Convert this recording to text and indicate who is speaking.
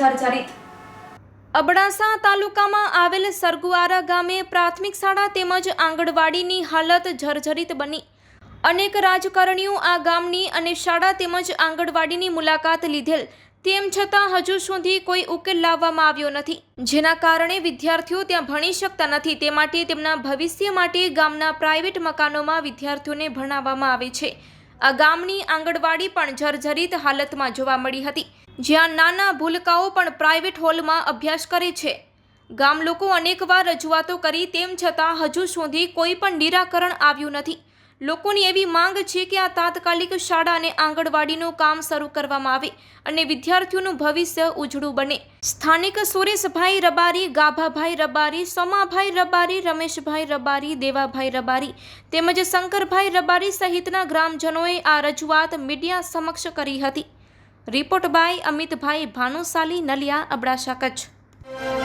Speaker 1: જર્જરિત. અબડાસા તાલુકામાં આવેલ સરગુઆરા ગામે પ્રાથમિક શાળા તેમજ આંગણવાડીની હાલત જર્જરિત બની. અનેક રાજકારણીઓ આ ગામની અને શાળા તેમજ આંગણવાડીની મુલાકાત લીધેલ. તેમ છતાં હજુ સુધી કોઈ ઉકેલ લાવવામાં આવ્યો નથી. જેના કારણે વિદ્યાર્થીઓ ત્યાં ભણી શકતા નથી. તે માટે તેમના ભવિષ્ય માટે ગામના પ્રાઇવેટ મકાનોમાં વિદ્યાર્થીઓને ભણાવવામાં આવે છે. આ ગામની આંગણવાડી પણ જર્જરિત હાલતમાં જોવા મળી હતી. જ્યાં નાના ભૂલકાઓ પણ પ્રાઇવેટ હોલમાં અભ્યાસ કરે છે. ગામ લોકો અનેકવાર રજૂઆતો કરી તેમ છતાં હજુ સુધી કોઈ પણ નિરાકરણ આવ્યું નથી. લોકોની એવી માંગ છે કે આ તાત્કાલિક શાળા અને આંગણવાડીનું કામ શરૂ કરવામાં આવે અને વિદ્યાર્થીઓનું ભવિષ્ય ઉજળું બને. સ્થાનિક સુરેશભાઈ રબારી, ગાભાભાઈ રબારી, સોમાભાઈ રબારી, રમેશભાઈ રબારી, દેવાભાઈ રબારી તેમજ શંકરભાઈ રબારી સહિતના ગ્રામજનોએ આ રજૂઆત મીડિયા સમક્ષ કરી હતી. Report by Amitbhai Bhanushali, Naliya, Abdasa, Kutch.